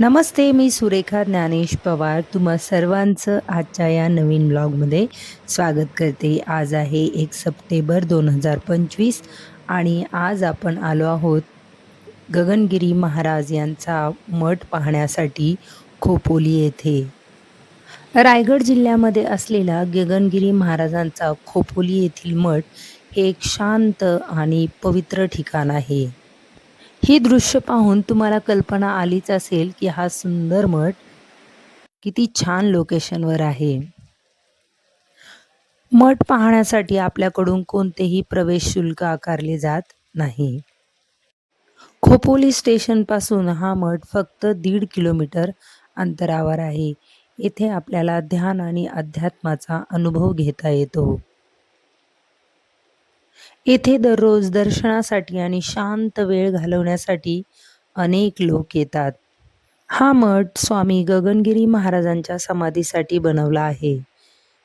नमस्ते मी सुरेखा ज्ञानेश पवार. तुम्हा सर्वांचं आजच्या या नवीन ब्लॉगमध्ये स्वागत करते. आज आहे एक सप्टेंबर दोन हजार पंचवीस आणि आज आपण आलो आहोत गगनगिरी महाराज यांचा मठ पाहण्यासाठी खोपोली येथे. रायगड जिल्ह्यामध्ये असलेला गगनगिरी महाराजांचा खोपोली येथील मठ हे एक शांत आणि पवित्र ठिकाण आहे. ही दृश्य पाहून तुम्हाला कल्पना आलीच असेल की हा सुंदर मठ किती छान लोकेशनवर आहे. मठ पाहण्यासाठी आपल्याकडून कोणतेही प्रवेश शुल्क आकारले जात नाही. खोपोली स्टेशनपासून हा मठ फक्त दीड किलोमीटर अंतरावर आहे. येथे आपल्याला ध्यान आणि अध्यात्माचा अनुभव घेता येतो. येथे दररोज दर्शनासाठी आणि शांत वेळ घालवण्यासाठी अनेक लोक येतात. हा मठ स्वामी गगनगिरी महाराजांच्या समाधीसाठी बनवला आहे.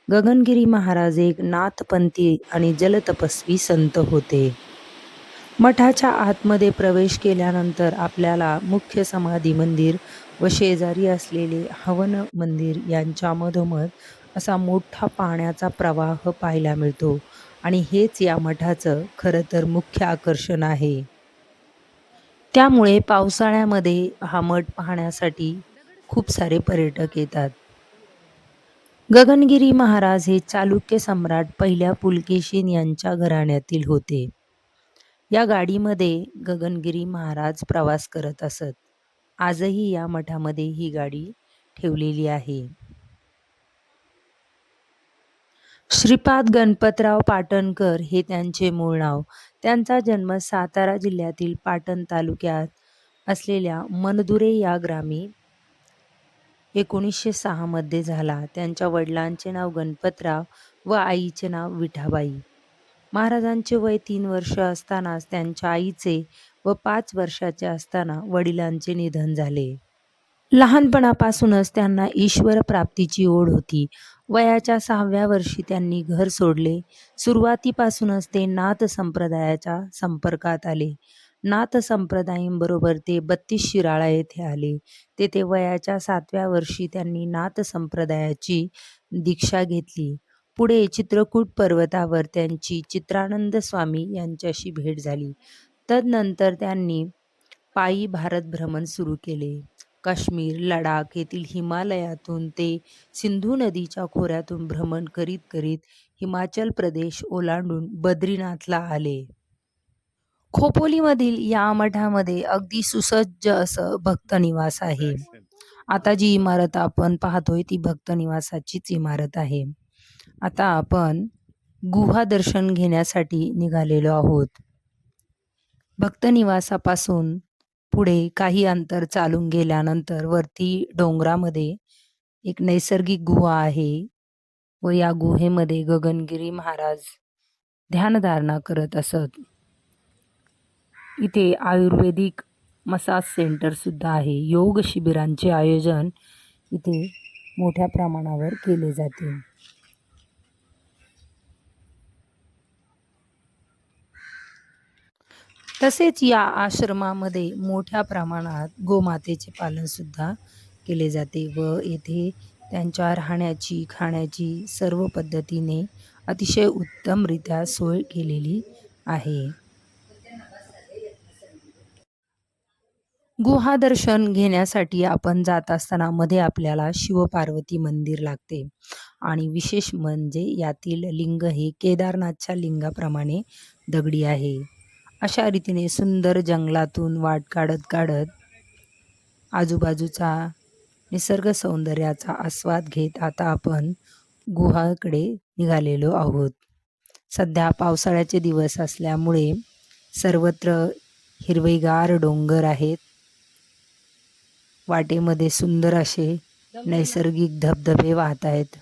गगनगिरी महाराज एक नाथपंथी आणि जलतपस्वी संत होते. मठाच्या आतमध्ये प्रवेश केल्यानंतर आपल्याला मुख्य समाधी मंदिर व शेजारी असलेले हवन मंदिर यांच्या मधोमध असा मोठा पाण्याचा प्रवाह पाहायला मिळतो. आणि हेच या मठाचं खरं तर मुख्य आकर्षण आहे. त्यामुळे पावसाळ्यामध्ये हा मठ पाहण्यासाठी खूप सारे पर्यटक येतात. गगनगिरी महाराज हे चालुक्य सम्राट पहिल्या पुलकेशीन यांच्या घराण्यातील होते. या गाडीमध्ये गगनगिरी महाराज प्रवास करत असत. आजही या मठामध्ये ही गाडी ठेवलेली आहे. श्रीपाद गणपतराव पाटणकर हे त्यांचे मूळ नाव. त्यांचा जन्म सातारा जिल्ह्यातील पाटण तालुक्यात असलेल्या मनदुरे या ग्रामी एकोणीसशे सहामध्ये झाला. त्यांच्या वडिलांचे नाव गणपतराव व आईचे नाव विठाबाई. महाराजांचे वय तीन वर्ष असतानाच त्यांच्या आईचे व पाच वर्षाचे असताना वडिलांचे निधन झाले. लहानपणापासूनच त्यांना ईश्वर प्राप्तीची ओढ होती. वयाच्या सहाव्या वर्षी त्यांनी घर सोडले. सुरुवातीपासूनच ते नाथ संप्रदायाच्या संपर्कात आले. नाथ संप्रदायांबरोबर ते बत्तीस शिराळा येथे आले. तेथे वयाच्या सातव्या वर्षी त्यांनी नाथ संप्रदायाची दीक्षा घेतली. पुढे चित्रकूट पर्वतावर त्यांची चित्रानंद स्वामी यांच्याशी भेट झाली. तदनंतर त्यांनी पायी भारत भ्रमण सुरू केले. काश्मीर लडाख येथील हिमालयातून ते सिंधू नदीच्या खोऱ्यातून भ्रमण करीत करीत हिमाचल प्रदेश ओलांडून बद्रीनाथला आले. खोपोलीमधील या मठामध्ये अगदी सुसज्ज असं भक्त निवास आहे. आता जी इमारत आपण पाहतोय ती भक्त निवासाचीच इमारत आहे. आता आपण गुहा दर्शन घेण्यासाठी निघालेलो आहोत. भक्त निवासापासून पुढे काही अंतर चालून गेल्यानंतर वरती डोंगरामध्ये एक नैसर्गिक गुहा आहे व या गुहेमध्ये गगनगिरी महाराज ध्यानधारणा करत असत. इथे आयुर्वेदिक मसाज सेंटरसुद्धा आहे. योग शिबिरांचे आयोजन इथे मोठ्या प्रमाणावर केले जाते. तसेच या आश्रमामध्ये मोठ्या प्रमाणात गोमातेचे पालनसुद्धा केले जाते व येथे त्यांच्या राहण्याची खाण्याची सर्व पद्धतीने अतिशय उत्तमरित्या सोय केलेली आहे. गुहा दर्शन घेण्यासाठी आपण जात असताना मध्ये आपल्याला शिवपार्वती मंदिर लागते. आणि विशेष म्हणजे यातील लिंग हे केदारनाथच्या लिंगाप्रमाणे दगडी आहे. अशा रीतीने सुंदर जंगलातून वाट काढत काढत आजूबाजूचा निसर्ग सौंदर्याचा आस्वाद घेत आता आपण गुहाकडे निघालेलो आहोत. सध्या पावसाळ्याचे दिवस असल्यामुळे सर्वत्र हिरवेगार डोंगर आहेत. वाटेमध्ये सुंदर असे नैसर्गिक धबधबे वाहत आहेत.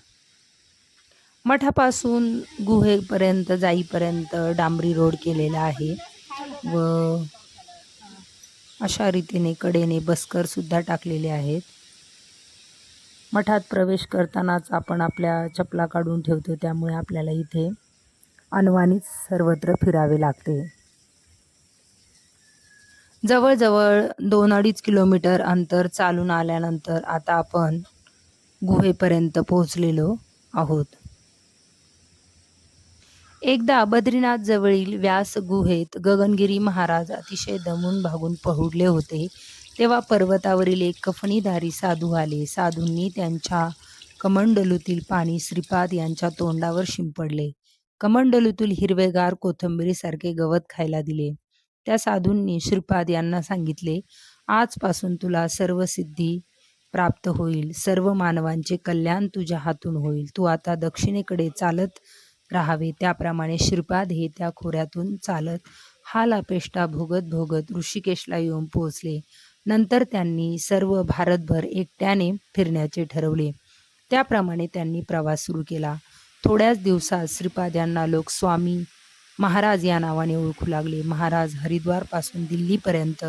मठापासून गुहेपर्यंत जाईपर्यंत डांबरी रोड केलेला आहे. व अशा रीतीने कडेने बसकरसुद्धा टाकलेले आहेत. मठात प्रवेश करतानाच आपण आपल्या चपला काढून ठेवतो त्यामुळे आपल्याला इथे अनवानीच सर्वत्र फिरावे लागते. जवळजवळ दोन अडीच किलोमीटर अंतर चालून आल्यानंतर आता आपण गुहेपर्यंत पोहोचलेलो आहोत. एकदा बद्रीनाथ जवळील व्यास गुहेत गगनगिरी महाराज अतिशय दमून भागून पहुडले होते. तेव्हा पर्वतावरील एक कफणीधारी साधू आले. साधूंनी त्यांच्या कमंडलूतील पाणी श्रीपाद यांच्या तोंडावर शिंपडले. कमंडलूतील हिरवेगार कोथंबिरीसारखे गवत खायला दिले. त्या साधूंनी श्रीपाद यांना सांगितले आजपासून तुला सर्व सिद्धी प्राप्त होईल. सर्व मानवांचे कल्याण तुझ्या हातून होईल. तू आता दक्षिणेकडे चालत राहावे. त्याप्रमाणे श्रीपाद हे त्या खोऱ्यातून चालत हाल अपेष्टा भोगत भोगत ऋषिकेशला येऊन पोहोचले. नंतर त्यांनी सर्व भारतभर एकट्याने फिरण्याचे ठरवले. त्याप्रमाणे त्यांनी प्रवास सुरू केला. थोड्याच दिवसात श्रीपाद यांना लोक स्वामी महाराज या नावाने ओळखू लागले. महाराज हरिद्वारपासून दिल्लीपर्यंत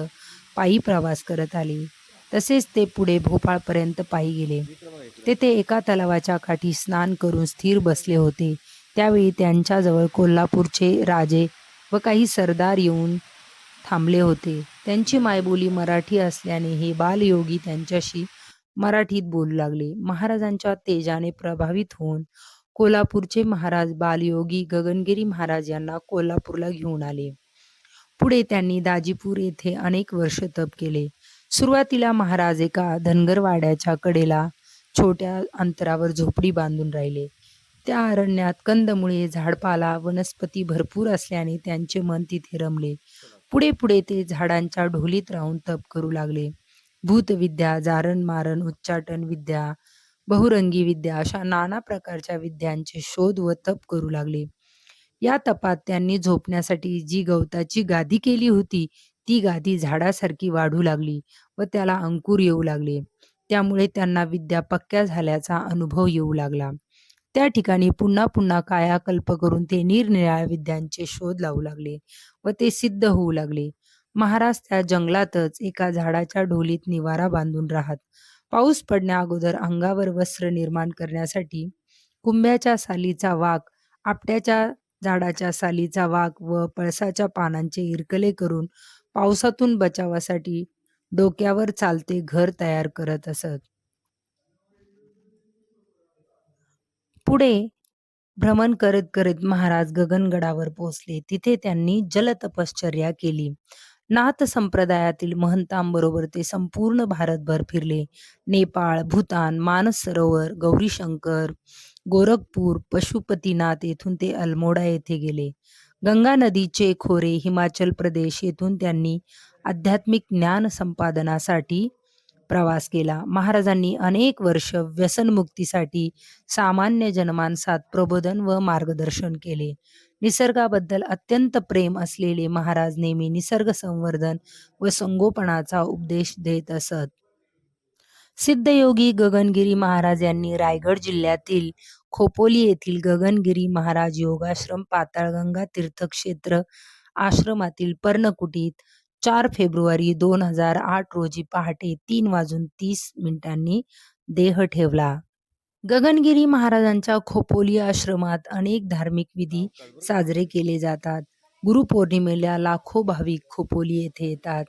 पायी प्रवास करत आले. तसेच ते पुढे भोपाळपर्यंत पायी गेले. तेथे एका तलावाच्या काठी स्नान करून स्थिर बसले होते. त्यावेळी त्यांच्याजवळ कोल्हापूरचे राजे व काही सरदार येऊन थांबले होते. त्यांची मायबोली मराठी असल्याने हे बालयोगी त्यांच्याशी मराठीत बोलू लागले. महाराजांच्या तेजाने प्रभावित होऊन कोल्हापूरचे महाराज बालयोगी गगनगिरी महाराज यांना कोल्हापूरला घेऊन आले. पुढे त्यांनी दाजीपूर येथे अनेक वर्ष तप केले. सुरुवातीला महाराज एका धनगरवाड्याच्या कडेला छोट्या अंतरावर झोपडी बांधून राहिले. त्या अरण्यात कंदमुळे झाडपाला वनस्पती भरपूर असल्याने त्यांचे मन तिथे रमले. पुढे पुढे ते झाडांच्या ढोलीत राहून तप करू लागले. भूतविद्या जारण मारण उच्चाटन विद्या बहुरंगी विद्या अशा नाना प्रकारच्या विद्यांचे शोध व तप करू लागले. या तपात त्यांनी झोपण्यासाठी जी गवताची गादी केली होती ती गादी झाडासारखी वाढू लागली व त्याला अंकुर येऊ लागले. त्यामुळे त्यांना विद्या पक्क्या झाल्याचा अनुभव येऊ लागला. त्या ठिकाणी पुन्हा पुन्हा कायाकल्प करून ते निरनिराळ्या विद्यांचे शोध लावू लागले व ते सिद्ध होऊ लागले. महाराज त्या जंगलातच एका झाडाच्या ढोलीत निवारा बांधून राहत. पाऊस पडण्या अगोदर अंगावर वस्त्र निर्माण करण्यासाठी कुंभ्याच्या सालीचा वाघ आपट्याच्या झाडाच्या सालीचा वाघ व पळसाच्या पानांचे इरकले करून पावसातून बचावासाठी डोक्यावर चालते घर तयार करत असत. पुढे भ्रमण करत करत महाराज गगनगडावर पोहोचले. तिथे त्यांनी जलतपश्चर्या केली. नाथ संप्रदायातील महंतांबरोबर ते संपूर्ण भारतभर फिरले. नेपाळ भूतान मानस सरोवर गौरीशंकर गोरखपूर पशुपतीनाथ येथून ते अल्मोडा येथे गेले. गंगा नदीचे खोरे हिमाचल प्रदेश येथून त्यांनी आध्यात्मिक ज्ञान संपादनासाठी प्रवास केला. महाराजांनी अनेक वर्ष व्यसनमुक्तीसाठी सामान्य जनमानसात प्रबोधन व मार्गदर्शन केले. निसर्गाबद्दल अत्यंत प्रेम असलेले महाराज नेहमी निसर्ग संवर्धन व संगोपनाचा उपदेश देत असत. सिद्धयोगी गगनगिरी महाराज यांनी रायगड जिल्ह्यातील खोपोली येथील गगनगिरी महाराज योगाश्रम पाताळगंगा तीर्थक्षेत्र आश्रमातील पर्णकुटीत चार फेब्रुवारी दोन हजार आठ रोजी पहाटे तीन वाजून तीस मिनिटांनी देह ठेवला. गगनगिरी महाराजांच्या खोपोली आश्रमात अनेक धार्मिक विधी साजरे केले जातात. गुरुपौर्णिमेला लाखो भाविक खोपोली येथे येतात.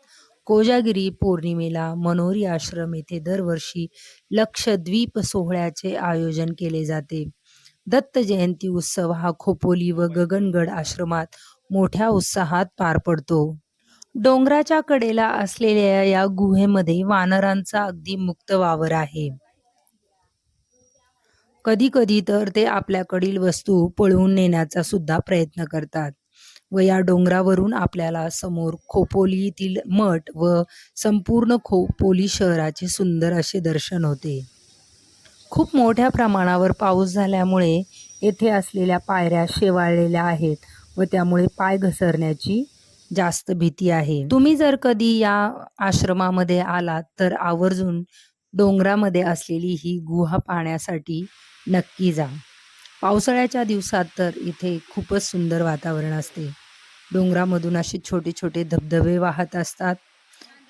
कोजागिरी पौर्णिमेला मनोरी आश्रम येथे दरवर्षी लक्षद्वीप सोहळ्याचे आयोजन केले जाते. दत्त जयंती उत्सव हा खोपोली व गगनगड आश्रमात मोठ्या उत्साहात पार पडतो. डोंगराच्या कडेला असलेल्या या गुहेमध्ये वानरांचा अगदी मुक्त वावर आहे. कधी कधी तर ते आपल्याकडील वस्तू पळवून नेण्याचा सुद्धा प्रयत्न करतात व या डोंगरावरून आपल्याला समोर खोपोलीतील मठ व संपूर्ण खोपोली शहराचे सुंदर असे दर्शन होते. खूप मोठ्या प्रमाणावर पाऊस झाल्यामुळे येथे असलेल्या पायऱ्या शेवाळलेल्या आहेत व त्यामुळे पाय घसरण्याची जास्त भीती आहे. तुम्ही जर कधी या आश्रमामध्ये आलात तर आवर्जून डोंगरामध्ये असलेली ही गुहा पाहण्यासाठी नक्की जा. पावसाळ्याच्या दिवसात तर इथे खूपच सुंदर वातावरण असते. डोंगरामधून असे छोटे छोटे धबधबे वाहत असतात.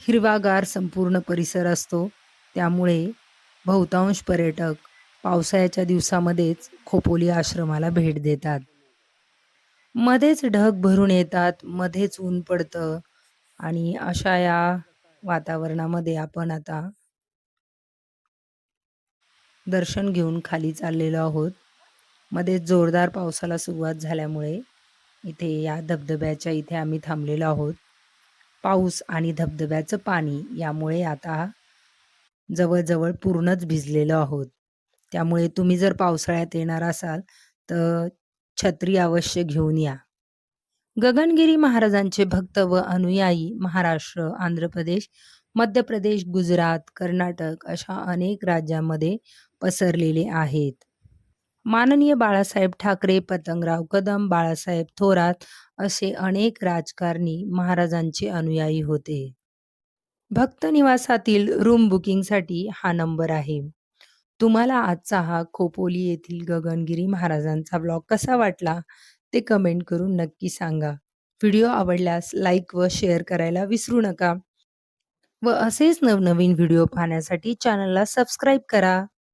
हिरवागार संपूर्ण परिसर असतो. त्यामुळे बहुतांश पर्यटक पावसाळ्याच्या दिवसामध्येच खोपोली आश्रमाला भेट देतात. मध्येच ढग भरून येतात मध्येच ऊन पडतं आणि अशा या वातावरणामध्ये आपण आता दर्शन घेऊन खाली चाललेलो आहोत. मध्ये जोरदार पावसाला सुरुवात झाल्यामुळे इथे या धबधब्याच्या इथे आम्ही थांबलेलो आहोत. पाऊस आणि धबधब्याचं पाणी यामुळे आता जवळजवळ पूर्णच भिजलेलो आहोत. त्यामुळे तुम्ही जर पावसाळ्यात येणार असाल तर छत्री अवश्य घेऊन या. गगनगिरी महाराजांचे भक्त व अनुयायी महाराष्ट्र आंध्र प्रदेश मध्य प्रदेश गुजरात कर्नाटक अशा अनेक राज्यांमध्ये पसरलेले आहेत. माननीय बाळासाहेब ठाकरे पतंगराव कदम बाळासाहेब थोरात असे अनेक राजकारणी महाराजांचे अनुयायी होते. भक्त निवासातील रूम बुकिंगसाठी हा नंबर आहे. तुम्हाला आजचा हा खोपोली येथील गगनगिरी महाराजांचा ब्लॉग कसा वाटला? ते कमेंट करून नक्की सांगा. व्हिडिओ आवडल्यास लाईक व शेअर करायला विसरू नका. व असेच नवनवीन व्हिडिओ पाहण्यासाठी चॅनलला सबस्क्राईब करा.